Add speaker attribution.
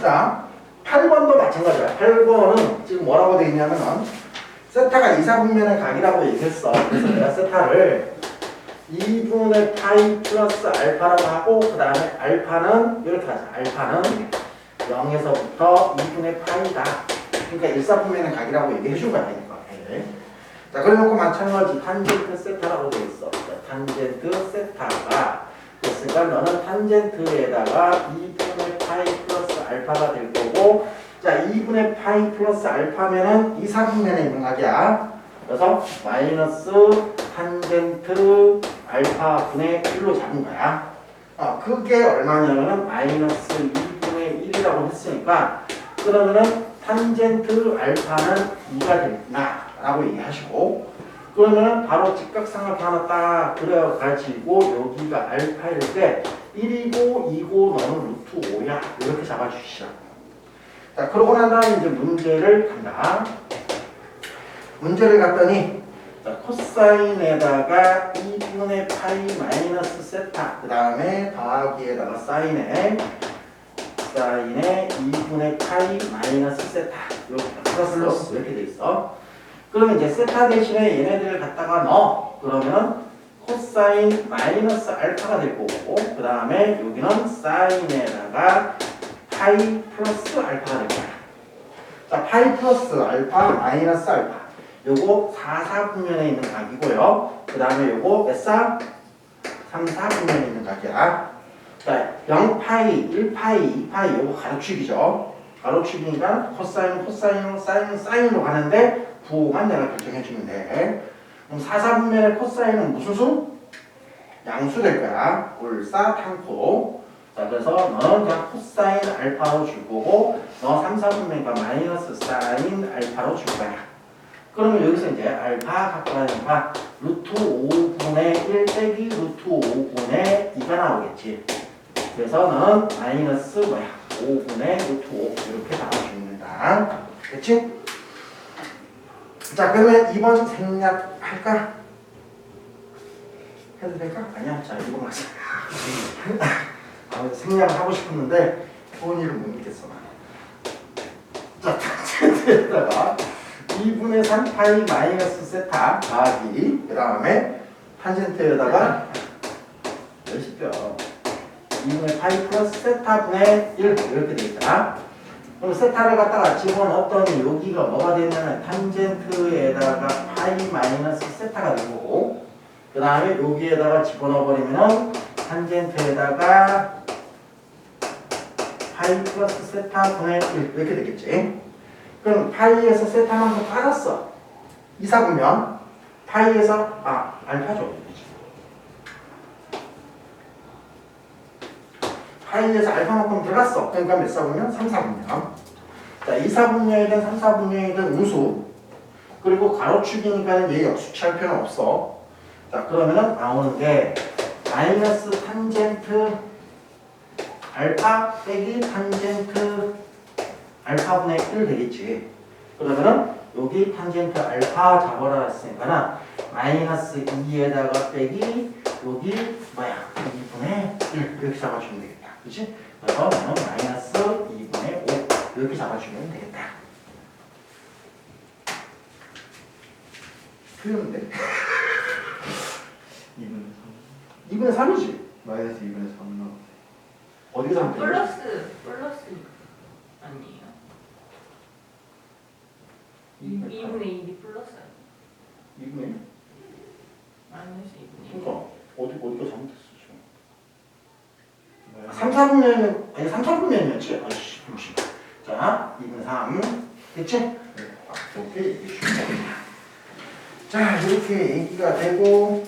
Speaker 1: 자, 8번도 마찬가지야. 8번은 지금 뭐라고 돼 있냐면은 세타가 이사분면의 각이라고 얘기했어. 그래서 내가 세타를 2분의 파이 플러스 알파라고 하고 그 다음에 알파는 이렇게 하자. 알파는 0에서부터 2분의 파이다. 그러니까 일사분면의 각이라고 얘기해 준 거야. 이거. 네. 자, 그래놓고 마찬가지 탄젠트 세타라고 돼 있어. 자, 탄젠트 세타가 됐으니까 너는 탄젠트에다가 2분의 파이 플러스 알파가 될 거고 자 2분의 파이 플러스 알파면은 이사분면에 있는 각이야. 그래서 마이너스 탄젠트 알파 분의 1로 잡은 거야. 어, 그게 얼마냐면은 마이너스 2분의 1이라고 했으니까 그러면은 탄젠트 알파는 2가 되겠구나? 라고 얘기하시고 그러면 바로 직각삼각 하나 딱 그려가지고 여기가 알파일 때 1이고 2고 너는 루트 5야. 이렇게 잡아주시라고 자 그러고 난 다음에 이제 문제를 간다. 문제를 갔더니 자, 코사인에다가 2분의 파이 마이너스 세타. 그 다음에 더하기에다가 사인에 사인에 2분의 파이 마이너스 세타. 이렇게 플러스 이렇게 돼 있어. 그러면 이제 세타 대신에 얘네들을 갖다가 넣어. 그러면 코사인 마이너스 알파가 될 거고 그 다음에 여기는 사인에다가 파이 플러스 알파가 될 거야. 자, 파이 플러스 알파 마이너스 알파. 요거 4, 4분면에 있는 각이고요. 그 다음에 요거 몇 사? 3, 4분면에 있는 각이야. 자, 0파이, 1파이, 2파이 요거 가로축이죠. 가로축이니까 코사인, 코사인, 사인, 사인으로 가는데 부호만 내가 결정해 주면 돼. 그럼 사사분면의 코사인은 무슨 수? 양수 될 거야. 올사탕코. 자, 그래서 너는 그냥 코사인 알파로 줄 거고, 너 3, 4분면이니까 마이너스 사인 알파로 줄 거야. 그러면 여기서 이제 알파 가니까 루트 5분의 1 빼기 루트 5분의 2가 나오겠지. 그래서 너는 마이너스 뭐야? 5분의 루트 5 이렇게 나와줍니다. 그치? 자 그러면 2번 생략할까? 해도 될까? 아니야. 자 이거 맞아. 아, 생략을 하고 싶었는데 소원이를 못 믿겠어 자 탄젠트에다가 2분의 3 파이 마이너스 세타 더하기 그 다음에 탄젠트에다가 몇십뼈 2분의 파이 플러스 세타 분의 1 이렇게 돼 있다 그럼 세타를 갖다가 집어넣었더니 여기가 뭐가 되냐면 탄젠트에다가 파이 마이너스 세타가 된 거고 그 다음에 여기에다가 집어넣어버리면 탄젠트에다가 파이 플러스 세타 분의 1 이렇게 되겠지 그럼 파이에서 세타만큼 빠졌어 이사분면 파이에서 아 알파죠 파이에서 알파만큼 들어갔어. 그러니까 몇 사분면? 3, 4분면. 자, 2, 4분면이든 3, 4분면이든 음수. 그리고 가로축이니까 얘 역수치할 필요는 없어. 자, 그러면은 나오는 게 마이너스 탄젠트 알파 빼기 탄젠트 알파분의 1 되겠지. 그러면은 여기 탄젠트 알파 잡아라 했으니까 마이너스 2에다가 빼기 여기 뭐야 2분의 1 이렇게 잡아주면 되겠다. 그치? 그래서 마이너스 2분의 5 이렇게 잡아주면 되겠다. 틀렸는데?
Speaker 2: 2분의
Speaker 1: 2분의 3이지?
Speaker 2: 3 마이너스 2분의 3 나와
Speaker 1: 잘못된 거야?
Speaker 3: 플러스 플러스 아니에요? 2분의 1이 플러스 아니에요?
Speaker 1: 2분의 1?
Speaker 3: 마이너스 2분의 1
Speaker 1: 그러니까 어디, 어디가 잘못됐어 지금 3,
Speaker 2: 마이너스
Speaker 1: 4분면이면 아니 3, 4분면이었지? 아이씨 잠 시자 2분의 3 됐지? 아, 오케이. 자 이렇게 얘기가 되고